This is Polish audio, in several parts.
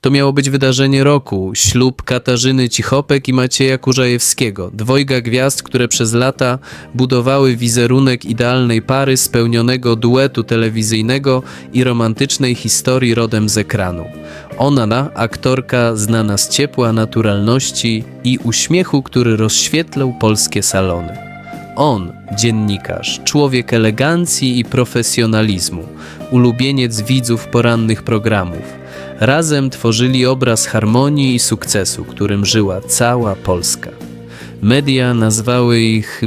To miało być wydarzenie roku, ślub Katarzyny Cichopek i Macieja Kurzajewskiego, dwojga gwiazd, które przez lata budowały wizerunek idealnej pary spełnionego duetu telewizyjnego i romantycznej historii rodem z ekranu. Ona, aktorka znana z ciepła, naturalności i uśmiechu, który rozświetlał polskie salony. On, dziennikarz, człowiek elegancji i profesjonalizmu, ulubieniec widzów porannych programów. Razem tworzyli obraz harmonii i sukcesu, którym żyła cała Polska. Media nazwały ich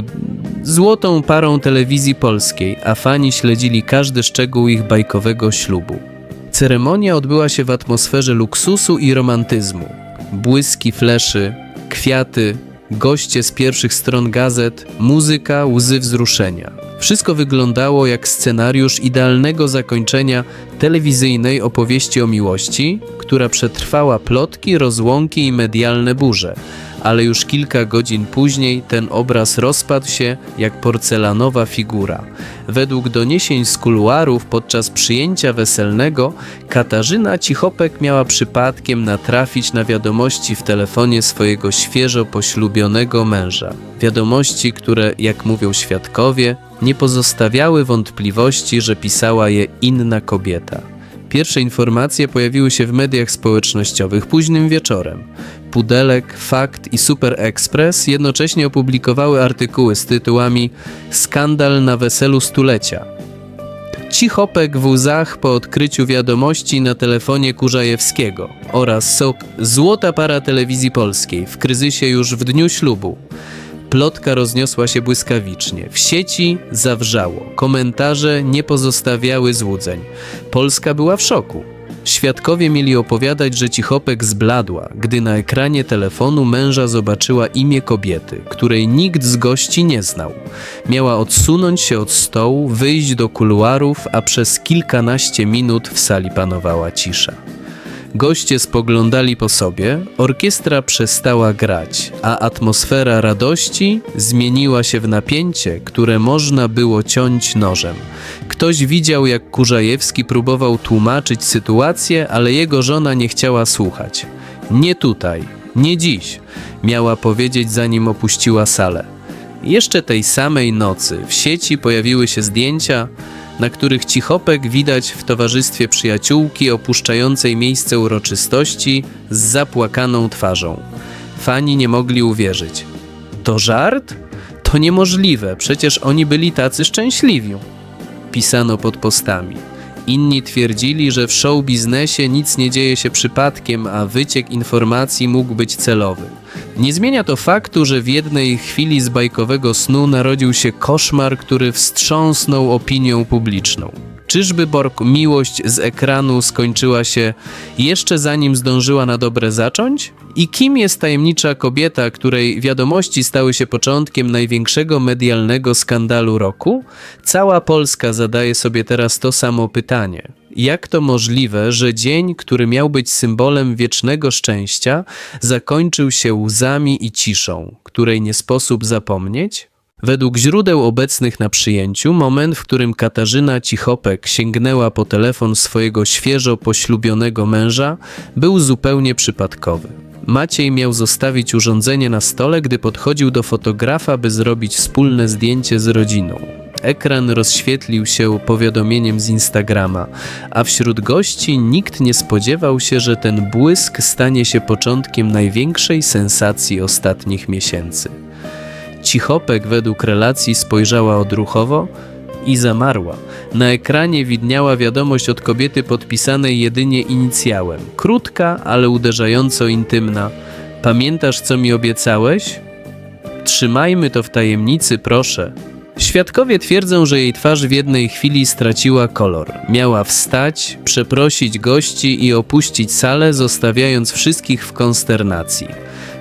złotą parą telewizji polskiej, a fani śledzili każdy szczegół ich bajkowego ślubu. Ceremonia odbyła się w atmosferze luksusu i romantyzmu. Błyski fleszy, kwiaty, goście z pierwszych stron gazet, muzyka, łzy wzruszenia. Wszystko wyglądało jak scenariusz idealnego zakończenia telewizyjnej opowieści o miłości, która przetrwała plotki, rozłąki i medialne burze. Ale już kilka godzin później ten obraz rozpadł się jak porcelanowa figura. Według doniesień z kuluarów podczas przyjęcia weselnego Katarzyna Cichopek miała przypadkiem natrafić na wiadomości w telefonie swojego świeżo poślubionego męża. Wiadomości, które, jak mówią świadkowie, nie pozostawiały wątpliwości, że pisała je inna kobieta. Pierwsze informacje pojawiły się w mediach społecznościowych późnym wieczorem. Pudelek, Fakt i Super Express jednocześnie opublikowały artykuły z tytułami Skandal na weselu stulecia. Cichopek w łzach po odkryciu wiadomości na telefonie Kurzajewskiego oraz sok Złota para telewizji polskiej w kryzysie już w dniu ślubu. Plotka rozniosła się błyskawicznie. W sieci zawrzało. Komentarze nie pozostawiały złudzeń. Polska była w szoku. Świadkowie mieli opowiadać, że Cichopek zbladła, gdy na ekranie telefonu męża zobaczyła imię kobiety, której nikt z gości nie znał. Miała odsunąć się od stołu, wyjść do kuluarów, a przez kilkanaście minut w sali panowała cisza. Goście spoglądali po sobie, orkiestra przestała grać, a atmosfera radości zmieniła się w napięcie, które można było ciąć nożem. Ktoś widział, jak Kurzajewski próbował tłumaczyć sytuację, ale jego żona nie chciała słuchać. Nie tutaj, nie dziś, miała powiedzieć, zanim opuściła salę. Jeszcze tej samej nocy w sieci pojawiły się zdjęcia, na których Cichopek widać w towarzystwie przyjaciółki opuszczającej miejsce uroczystości z zapłakaną twarzą. Fani nie mogli uwierzyć. To żart? To niemożliwe, przecież oni byli tacy szczęśliwi. Pisano pod postami. Inni twierdzili, że w show biznesie nic nie dzieje się przypadkiem, a wyciek informacji mógł być celowy. Nie zmienia to faktu, że w jednej chwili z bajkowego snu narodził się koszmar, który wstrząsnął opinią publiczną. Czyżby Borg miłość z ekranu skończyła się jeszcze zanim zdążyła na dobre zacząć? I kim jest tajemnicza kobieta, której wiadomości stały się początkiem największego medialnego skandalu roku? Cała Polska zadaje sobie teraz to samo pytanie. Jak to możliwe, że dzień, który miał być symbolem wiecznego szczęścia, zakończył się łzami i ciszą, której nie sposób zapomnieć? Według źródeł obecnych na przyjęciu, moment, w którym Katarzyna Cichopek sięgnęła po telefon swojego świeżo poślubionego męża, był zupełnie przypadkowy. Maciej miał zostawić urządzenie na stole, gdy podchodził do fotografa, by zrobić wspólne zdjęcie z rodziną. Ekran rozświetlił się powiadomieniem z Instagrama, a wśród gości nikt nie spodziewał się, że ten błysk stanie się początkiem największej sensacji ostatnich miesięcy. Cichopek według relacji spojrzała odruchowo i zamarła. Na ekranie widniała wiadomość od kobiety podpisanej jedynie inicjałem. Krótka, ale uderzająco intymna. Pamiętasz, co mi obiecałeś? Trzymajmy to w tajemnicy, proszę. Świadkowie twierdzą, że jej twarz w jednej chwili straciła kolor. Miała wstać, przeprosić gości i opuścić salę, zostawiając wszystkich w konsternacji.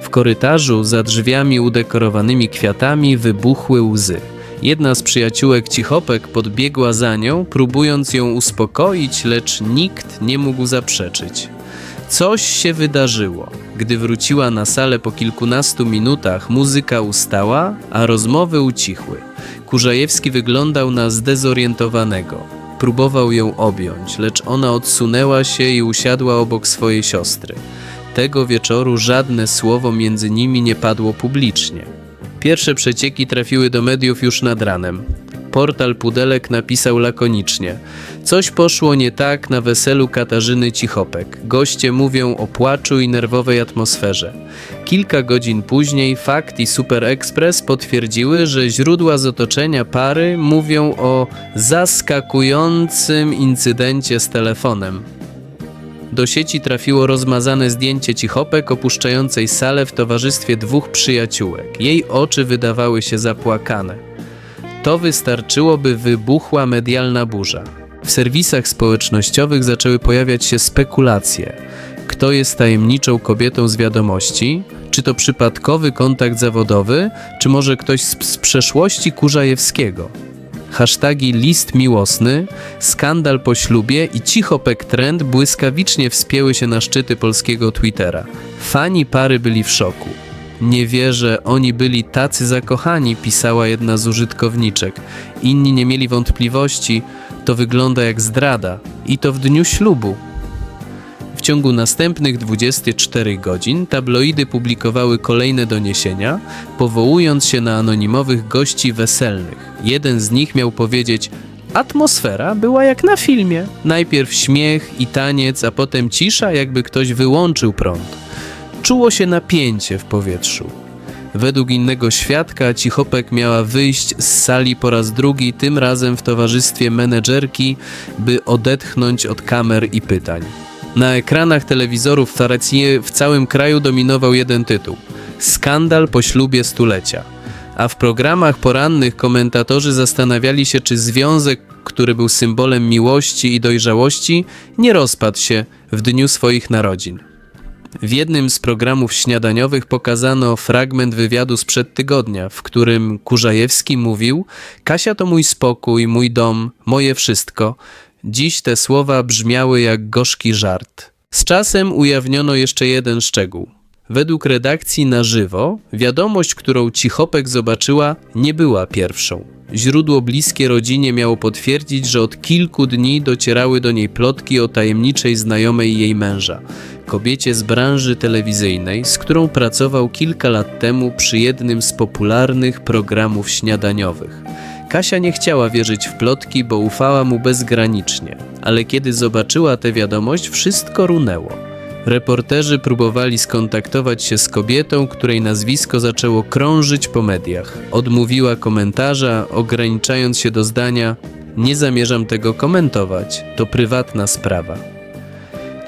W korytarzu, za drzwiami udekorowanymi kwiatami, wybuchły łzy. Jedna z przyjaciółek Cichopek podbiegła za nią, próbując ją uspokoić, lecz nikt nie mógł zaprzeczyć. Coś się wydarzyło. Gdy wróciła na salę po kilkunastu minutach, muzyka ustała, a rozmowy ucichły. Kurzajewski wyglądał na zdezorientowanego. Próbował ją objąć, lecz ona odsunęła się i usiadła obok swojej siostry. Tego wieczoru żadne słowo między nimi nie padło publicznie. Pierwsze przecieki trafiły do mediów już nad ranem. Portal Pudelek napisał lakonicznie: Coś poszło nie tak na weselu Katarzyny Cichopek. Goście mówią o płaczu i nerwowej atmosferze. Kilka godzin później Fakt i Super Express potwierdziły, że źródła z otoczenia pary mówią o zaskakującym incydencie z telefonem. Do sieci trafiło rozmazane zdjęcie Cichopek opuszczającej salę w towarzystwie dwóch przyjaciółek. Jej oczy wydawały się zapłakane. To wystarczyło, by wybuchła medialna burza. W serwisach społecznościowych zaczęły pojawiać się spekulacje. Kto jest tajemniczą kobietą z wiadomości? Czy to przypadkowy kontakt zawodowy, czy może ktoś z, z przeszłości Kurzajewskiego? Hasztagi list miłosny, skandal po ślubie i cichopek trend błyskawicznie wspięły się na szczyty polskiego Twittera. Fani pary byli w szoku. Nie wierzę, oni byli tacy zakochani, pisała jedna z użytkowniczek. Inni nie mieli wątpliwości, to wygląda jak zdrada i to w dniu ślubu. Ciągu następnych 24 godzin tabloidy publikowały kolejne doniesienia, powołując się na anonimowych gości weselnych. Jeden z nich miał powiedzieć: Atmosfera była jak na filmie. Najpierw śmiech i taniec, a potem cisza, jakby ktoś wyłączył prąd. Czuło się napięcie w powietrzu. Według innego świadka Cichopek miała wyjść z sali po raz drugi, tym razem w towarzystwie menedżerki, by odetchnąć od kamer i pytań. Na ekranach telewizorów Taracie w całym kraju dominował jeden tytuł: Skandal po ślubie stulecia. A w programach porannych komentatorzy zastanawiali się, czy związek, który był symbolem miłości i dojrzałości, nie rozpadł się w dniu swoich narodzin. W jednym z programów śniadaniowych pokazano fragment wywiadu sprzed tygodnia, w którym Kurzajewski mówił: Kasia to mój spokój, mój dom, moje wszystko. Dziś te słowa brzmiały jak gorzki żart. Z czasem ujawniono jeszcze jeden szczegół. Według redakcji na żywo, wiadomość, którą Cichopek zobaczyła, nie była pierwszą. Źródło bliskie rodzinie miało potwierdzić, że od kilku dni docierały do niej plotki o tajemniczej znajomej jej męża, kobiecie z branży telewizyjnej, z którą pracował kilka lat temu przy jednym z popularnych programów śniadaniowych. Kasia nie chciała wierzyć w plotki, bo ufała mu bezgranicznie, ale kiedy zobaczyła tę wiadomość, wszystko runęło. Reporterzy próbowali skontaktować się z kobietą, której nazwisko zaczęło krążyć po mediach. Odmówiła komentarza, ograniczając się do zdania: Nie zamierzam tego komentować, to prywatna sprawa.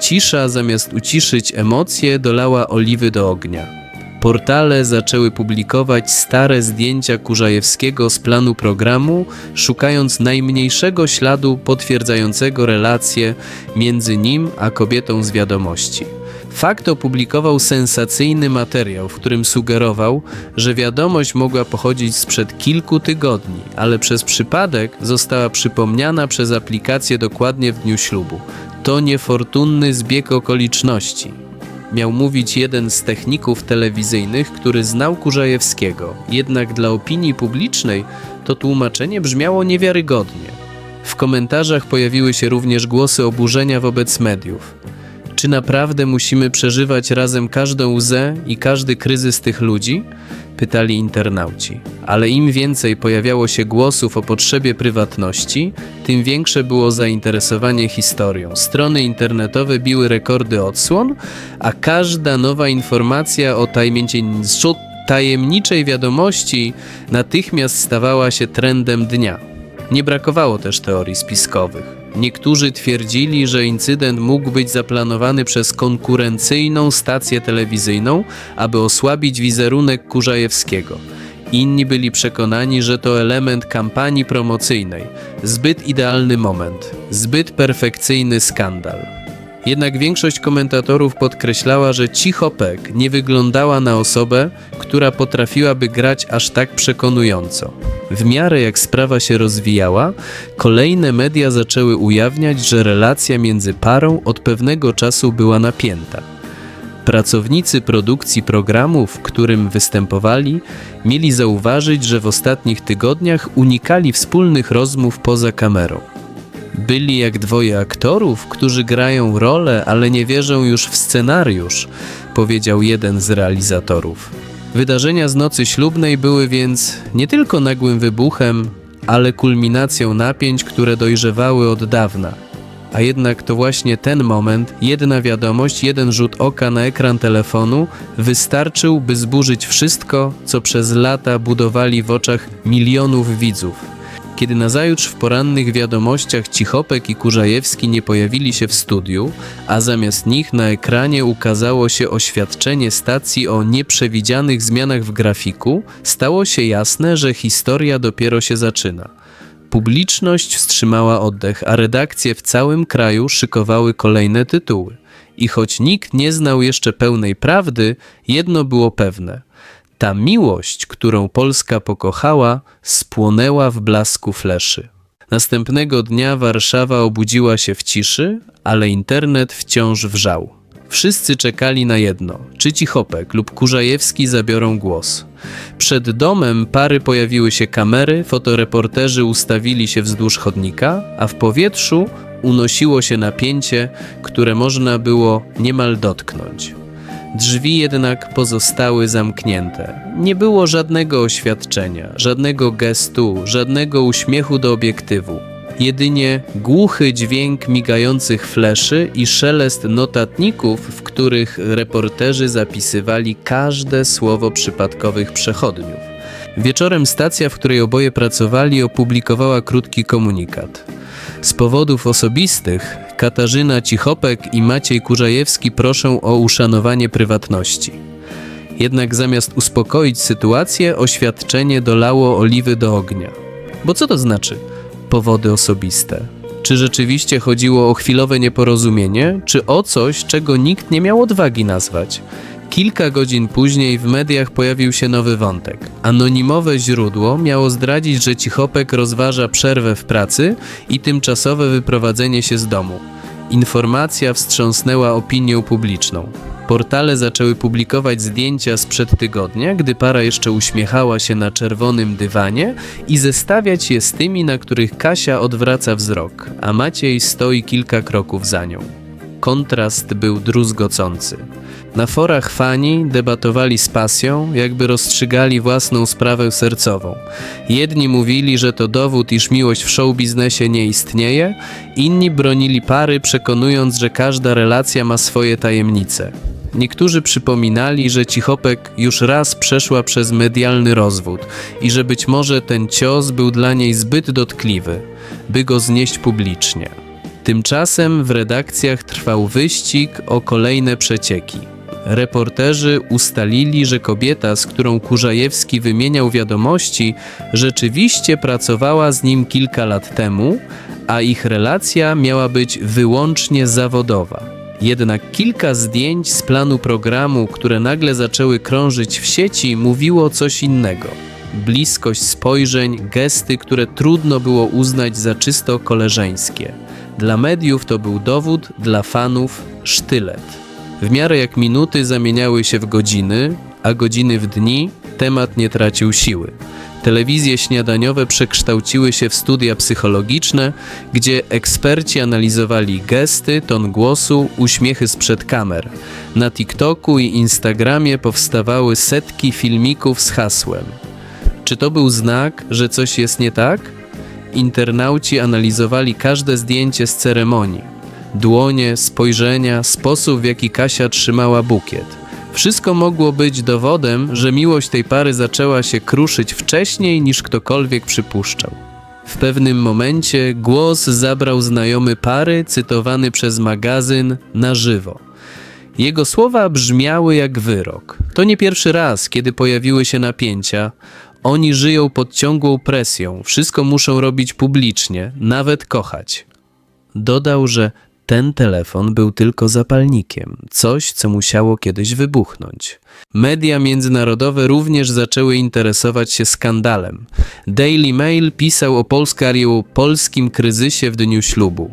Cisza, zamiast uciszyć emocje, dolała oliwy do ognia. Portale zaczęły publikować stare zdjęcia Kurzajewskiego z planu programu, szukając najmniejszego śladu potwierdzającego relację między nim a kobietą z wiadomości. Fakt opublikował sensacyjny materiał, w którym sugerował, że wiadomość mogła pochodzić sprzed kilku tygodni, ale przez przypadek została przypomniana przez aplikację dokładnie w dniu ślubu. To niefortunny zbieg okoliczności miał mówić jeden z techników telewizyjnych, który znał Kurzajewskiego. Jednak dla opinii publicznej to tłumaczenie brzmiało niewiarygodnie. W komentarzach pojawiły się również głosy oburzenia wobec mediów. Czy naprawdę musimy przeżywać razem każdą łzę i każdy kryzys tych ludzi? Pytali internauci. Ale im więcej pojawiało się głosów o potrzebie prywatności, tym większe było zainteresowanie historią. Strony internetowe biły rekordy odsłon, a każda nowa informacja o tajemniczej wiadomości natychmiast stawała się trendem dnia. Nie brakowało też teorii spiskowych. Niektórzy twierdzili, że incydent mógł być zaplanowany przez konkurencyjną stację telewizyjną, aby osłabić wizerunek Kurzajewskiego. Inni byli przekonani, że to element kampanii promocyjnej. Zbyt idealny moment, zbyt perfekcyjny skandal. Jednak większość komentatorów podkreślała, że Cichopek nie wyglądała na osobę, która potrafiłaby grać aż tak przekonująco. W miarę jak sprawa się rozwijała, kolejne media zaczęły ujawniać, że relacja między parą od pewnego czasu była napięta. Pracownicy produkcji programu, w którym występowali, mieli zauważyć, że w ostatnich tygodniach unikali wspólnych rozmów poza kamerą. Byli jak dwoje aktorów, którzy grają rolę, ale nie wierzą już w scenariusz, powiedział jeden z realizatorów. Wydarzenia z nocy ślubnej były więc nie tylko nagłym wybuchem, ale kulminacją napięć, które dojrzewały od dawna. A jednak to właśnie ten moment, jedna wiadomość, jeden rzut oka na ekran telefonu wystarczył, by zburzyć wszystko, co przez lata budowali w oczach milionów widzów. Kiedy nazajutrz w porannych wiadomościach Cichopek i Kurzajewski nie pojawili się w studiu, a zamiast nich na ekranie ukazało się oświadczenie stacji o nieprzewidzianych zmianach w grafiku, stało się jasne, że historia dopiero się zaczyna. Publiczność wstrzymała oddech, a redakcje w całym kraju szykowały kolejne tytuły. I choć nikt nie znał jeszcze pełnej prawdy, jedno było pewne. Ta miłość, którą Polska pokochała, spłonęła w blasku fleszy. Następnego dnia Warszawa obudziła się w ciszy, ale internet wciąż wrzał. Wszyscy czekali na jedno: czy Cichopek lub Kurzajewski zabiorą głos. Przed domem pary pojawiły się kamery, fotoreporterzy ustawili się wzdłuż chodnika, a w powietrzu unosiło się napięcie, które można było niemal dotknąć. Drzwi jednak pozostały zamknięte. Nie było żadnego oświadczenia, żadnego gestu, żadnego uśmiechu do obiektywu. Jedynie głuchy dźwięk migających fleszy i szelest notatników, w których reporterzy zapisywali każde słowo przypadkowych przechodniów. Wieczorem stacja, w której oboje pracowali, opublikowała krótki komunikat. Z powodów osobistych Katarzyna Cichopek i Maciej Kurzajewski proszą o uszanowanie prywatności. Jednak zamiast uspokoić sytuację, oświadczenie dolało oliwy do ognia. Bo co to znaczy powody osobiste? Czy rzeczywiście chodziło o chwilowe nieporozumienie, czy o coś, czego nikt nie miał odwagi nazwać? Kilka godzin później w mediach pojawił się nowy wątek. Anonimowe źródło miało zdradzić, że Cichopek rozważa przerwę w pracy i tymczasowe wyprowadzenie się z domu. Informacja wstrząsnęła opinią publiczną. Portale zaczęły publikować zdjęcia sprzed tygodnia, gdy para jeszcze uśmiechała się na czerwonym dywanie i zestawiać je z tymi, na których Kasia odwraca wzrok, a Maciej stoi kilka kroków za nią. Kontrast był druzgocący. Na forach fani debatowali z pasją, jakby rozstrzygali własną sprawę sercową. Jedni mówili, że to dowód, iż miłość w showbiznesie nie istnieje, inni bronili pary, przekonując, że każda relacja ma swoje tajemnice. Niektórzy przypominali, że Cichopek już raz przeszła przez medialny rozwód i że być może ten cios był dla niej zbyt dotkliwy, by go znieść publicznie. Tymczasem w redakcjach trwał wyścig o kolejne przecieki. Reporterzy ustalili, że kobieta, z którą Kurzajewski wymieniał wiadomości, rzeczywiście pracowała z nim kilka lat temu, a ich relacja miała być wyłącznie zawodowa. Jednak kilka zdjęć z planu programu, które nagle zaczęły krążyć w sieci, mówiło coś innego. Bliskość spojrzeń, gesty, które trudno było uznać za czysto koleżeńskie. Dla mediów to był dowód, dla fanów sztylet. W miarę jak minuty zamieniały się w godziny, a godziny w dni, temat nie tracił siły. Telewizje śniadaniowe przekształciły się w studia psychologiczne, gdzie eksperci analizowali gesty, ton głosu, uśmiechy sprzed kamer. Na TikToku i Instagramie powstawały setki filmików z hasłem. Czy to był znak, że coś jest nie tak? Internauci analizowali każde zdjęcie z ceremonii. Dłonie, spojrzenia, sposób w jaki Kasia trzymała bukiet. Wszystko mogło być dowodem, że miłość tej pary zaczęła się kruszyć wcześniej niż ktokolwiek przypuszczał. W pewnym momencie głos zabrał znajomy pary, cytowany przez magazyn na żywo. Jego słowa brzmiały jak wyrok. To nie pierwszy raz, kiedy pojawiły się napięcia. Oni żyją pod ciągłą presją, wszystko muszą robić publicznie, nawet kochać. Dodał, że ten telefon był tylko zapalnikiem, coś, co musiało kiedyś wybuchnąć. Media międzynarodowe również zaczęły interesować się skandalem. Daily Mail pisał o Polskariu polskim kryzysie w dniu ślubu,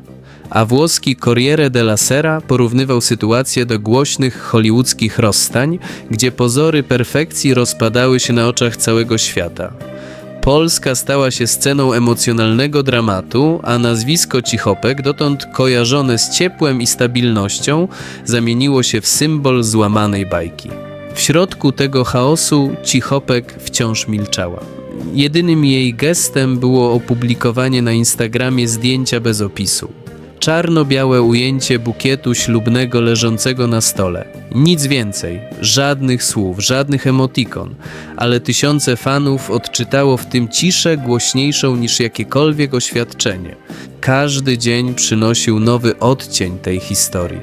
a włoski Corriere della Sera porównywał sytuację do głośnych hollywoodzkich rozstań, gdzie pozory perfekcji rozpadały się na oczach całego świata. Polska stała się sceną emocjonalnego dramatu, a nazwisko Cichopek, dotąd kojarzone z ciepłem i stabilnością, zamieniło się w symbol złamanej bajki. W środku tego chaosu Cichopek wciąż milczała. Jedynym jej gestem było opublikowanie na Instagramie zdjęcia bez opisu. Czarno-białe ujęcie bukietu ślubnego leżącego na stole. Nic więcej, żadnych słów, żadnych emotikon, ale tysiące fanów odczytało w tym ciszę głośniejszą niż jakiekolwiek oświadczenie. Każdy dzień przynosił nowy odcień tej historii.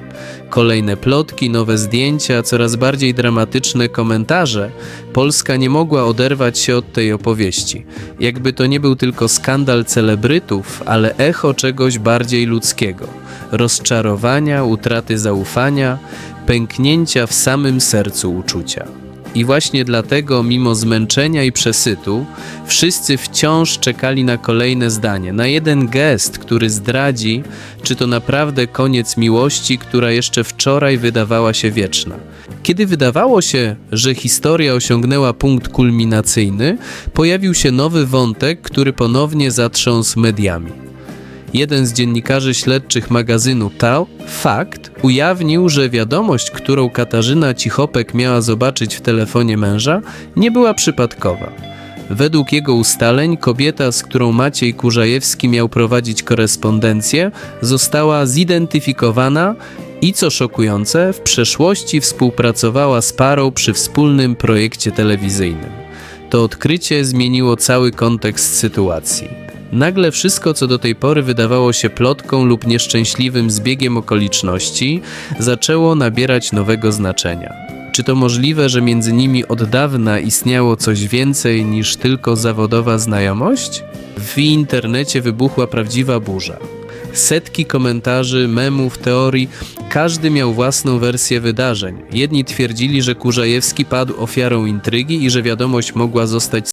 Kolejne plotki, nowe zdjęcia, coraz bardziej dramatyczne komentarze. Polska nie mogła oderwać się od tej opowieści. Jakby to nie był tylko skandal celebrytów, ale echo czegoś bardziej ludzkiego rozczarowania, utraty zaufania, pęknięcia w samym sercu uczucia. I właśnie dlatego, mimo zmęczenia i przesytu, wszyscy wciąż czekali na kolejne zdanie, na jeden gest, który zdradzi, czy to naprawdę koniec miłości, która jeszcze wczoraj wydawała się wieczna. Kiedy wydawało się, że historia osiągnęła punkt kulminacyjny, pojawił się nowy wątek, który ponownie zatrząsł mediami. Jeden z dziennikarzy śledczych magazynu Tao, Fakt, ujawnił, że wiadomość, którą Katarzyna Cichopek miała zobaczyć w telefonie męża, nie była przypadkowa. Według jego ustaleń kobieta, z którą Maciej Kurzajewski miał prowadzić korespondencję, została zidentyfikowana i co szokujące, w przeszłości współpracowała z parą przy wspólnym projekcie telewizyjnym. To odkrycie zmieniło cały kontekst sytuacji. Nagle wszystko, co do tej pory wydawało się plotką lub nieszczęśliwym zbiegiem okoliczności, zaczęło nabierać nowego znaczenia. Czy to możliwe, że między nimi od dawna istniało coś więcej niż tylko zawodowa znajomość? W internecie wybuchła prawdziwa burza. Setki komentarzy, memów, teorii, każdy miał własną wersję wydarzeń. Jedni twierdzili, że Kurzajewski padł ofiarą intrygi i że wiadomość mogła zostać